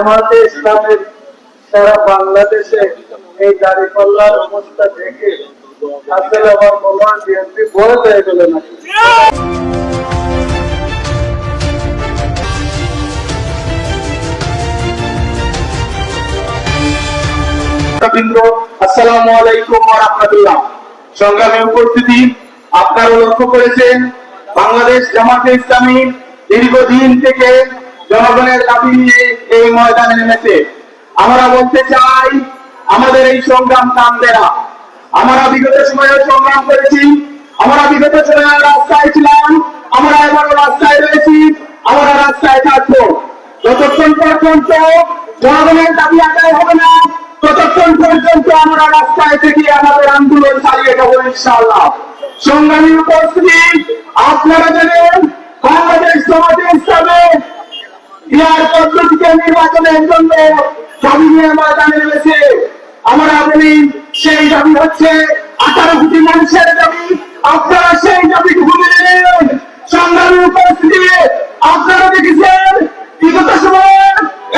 জামাতে ইসলামের সারা বাংলাদেশে এই দাঁড়িপাল্লার অবস্থা দেখে আসলে আমার মনে হয় বিএনপি বড় হয়ে গেল উপস্থিতি, আপনারা লক্ষ্য করেছেন, বাংলাদেশ জামাতে ইসলামী দীর্ঘদিন থেকে জনগণের দাবি নিয়ে এই ময়দানে নেমেছে। আমরা বলতে চাই, আমাদের এই সংগ্রাম কান্দে না। আমরা বিগত সময়ে সংগ্রাম করেছি, আমরা বিগত সময়ে রাস্তায় ছিলাম, আমরা এবারও রাস্তায় রয়েছি, আমরা রাস্তায় থাকব। যতক্ষণ পর্যন্ত জনগণের দাবি আদায় হবে না, ততক্ষণ পর্যন্ত আমরা রাস্তায় থেকে আমাদের আন্দোলন চালিয়ে যাব ইনশাআল্লাহ। সংগ্রামী উপস্থিতি, আপনারা জানেন, বাংলাদেশ সমাজে ইসলামে বিহার পদ্ধতিতে নির্বাচনের জন্য দাবি নিয়ে ময়দানে রয়েছে আমরা বলি সেই দাবি হচ্ছে আঠারো কোটি মানুষের দাবি। আপনারা সেই দাবি ভুলে নেন। সংগ্রামী উপস্থিতি, আপনারা দেখেছেন বিগত সময়ে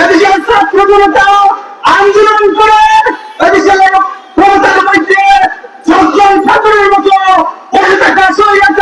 এদেশের ছাত্র জনতা আন্দোলন করে এদেশের ক্ষমতার মধ্যে সজ্জন ঠাকুরের মতো বসে থাকা সৈয়াচারকে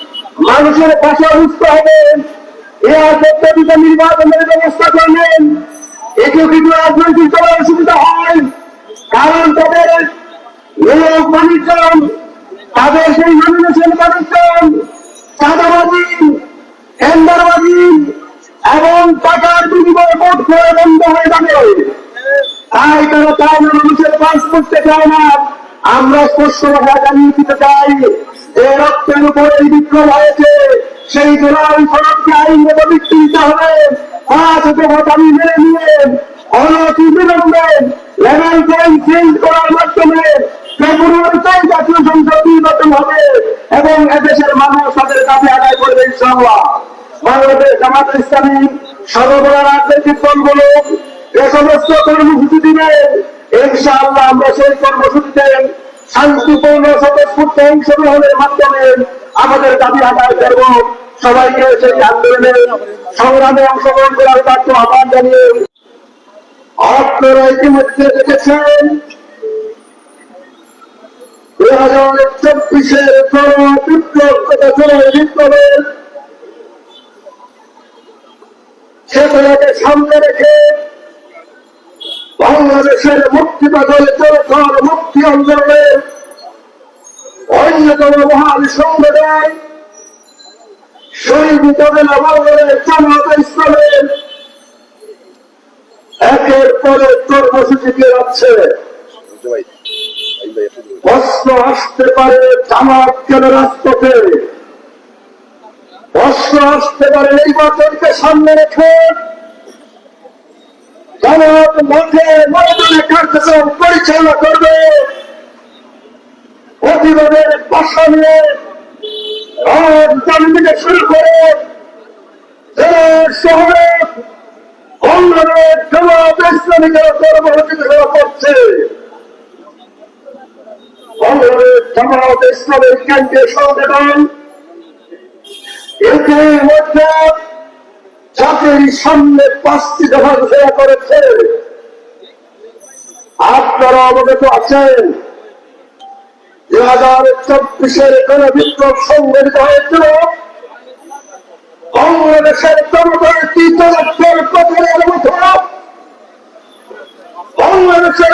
মানুষের পাশে অবস্থা হবে এ পদ্ধতিতে নির্বাচনের ব্যবস্থা করবেন। একেও কিন্তু রাজনৈতিক দলের অসুবিধা হয়। কারণ তাদের লোক মানুষজন, তাদের সেই নমিনেশন মানুষজন, চাঁদাবাজি, টেন্ডারবাজি এবং টাকার বিনিময়ে ভোট করে বন্ধ হয়ে যাবে। তাই তারা চায় মানুষের পাস করতে চায় না। আমরা স্পষ্ট ভাষা জানিয়ে দিতে চাই যে রক্তের উপর এই বিপ্লব হয়েছে। সেই দোলাল সড়ককে আইনগত বৃত্তি দিতে হবে। পাঁচ দফা দাবি মেনে নিয়ে অনতি বিলম্বে লেভেল পয়েন্ট চেঞ্জ করার মাধ্যমে ফেব্রুয়ারিতে জাতীয় সংসদ নির্বাচন হবে এবং এদেশের মানুষ তাদের দাবি আদায় করবে, ইনশাআল্লাহ। বাংলাদেশ, জামাত ইসলামী, সর্বদা রাজনৈতিক দলগুলো যে সমস্ত কর্মসূচি দিবে। ইনশাআল্লাহ আমরা সেই কর্মসূচিতে শান্তিপূর্ণ স্বতঃস্ফূর্ত অংশগ্রহণের মাধ্যমে আমাদের দাবি আদায় করব। সবাইকে সেই সংগ্রামে অংশগ্রহণ করার আহ্বান জানিয়ে আপনারা ইতিমধ্যে দেখেছেন হাজার সেগুলোকে সামনে রেখে বাংলাদেশের মুক্তি পাগল জনতার মুক্তি আন্দোলনের অন্যতম মহান সংগঠন শহীদ কবিলা বাংলাদেশ জামাত ইসলামের একের পরে কর্মসূচি দিয়ে যাচ্ছে প্রশ্ন আসতে পারে জামাত কেন রাজপথে? প্রশ্ন আসতে পারে নির্বাচনকে সামনে রেখে জামাত মাঠে ময়দানে কার্যক্রম পরিচালনা করবে। প্রতিবাদের ভাষা নিয়ে থেকে শুরু করে শহরে বাংলাদেশ জামাত ঘোষণা করছে। বাংলাদেশ জামাত ইসলামের কেন্দ্রীয় সংগঠন এর মধ্যে জাতির সামনে পাঁচটি দফা ঘোষণা করেছে, আপনারা অবগত আছেন দুই হাজার চব্বিশের কোন বিপ্লব সংগঠিত হয়েছিল? বাংলাদেশের তৃতীয় লক্ষের প্রধানের মতো বাংলাদেশের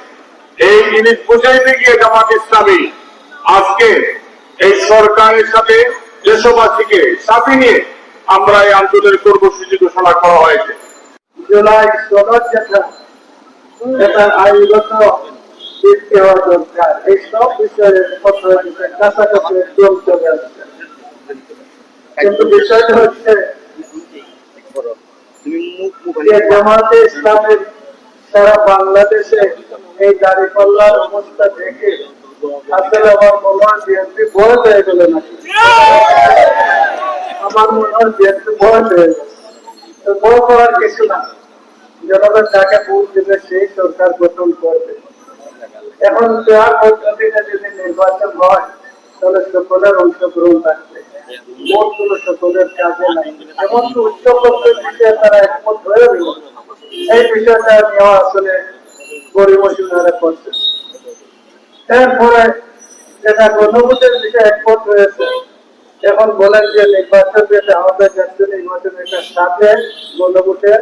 এই জিনিস বুঝাইতে গিয়ে জামাত ইসলামী আজকে এই সরকারের সাথে দেশবাসীকে সাথে নিয়ে আমরা এই আন্দোলনের কর্মসূচি ঘোষণা করা হয়েছে। বিষয়টা হচ্ছে জামাতে ইসলামের সারা বাংলাদেশে এই দাড়ি পাল্লার অবস্থা দেখে আসলে আমার মনে হয় বিএনপি ভয় হয়ে গেল নাকি? আমার মনে হয় বিএনপি ভয় হয়ে গেল। ভয় করার কিছু না। জনগণ যাকে ভোট দেবে, সেই সরকার গঠন করবে। এখন দেওয়ার পদ্ধতিতে যদি নির্বাচন হয়, তাহলে সকলের অংশগ্রহণ থাকবে। ভোটগুলো সকলের কাজে নাই এমন তো উচ্চ পদ্ধতির বিষয়ে তারা একমত হয়ে এই বিষয়টা নেওয়া আসলে পরিমোচনারা করছে এরপরে যেটা গণভোটের বিষয়ে একমত হয়েছে, এখন বলেন যে নির্বাচন যেটা আমাদের জাতীয় নির্বাচন এটা সাথে গণভোটের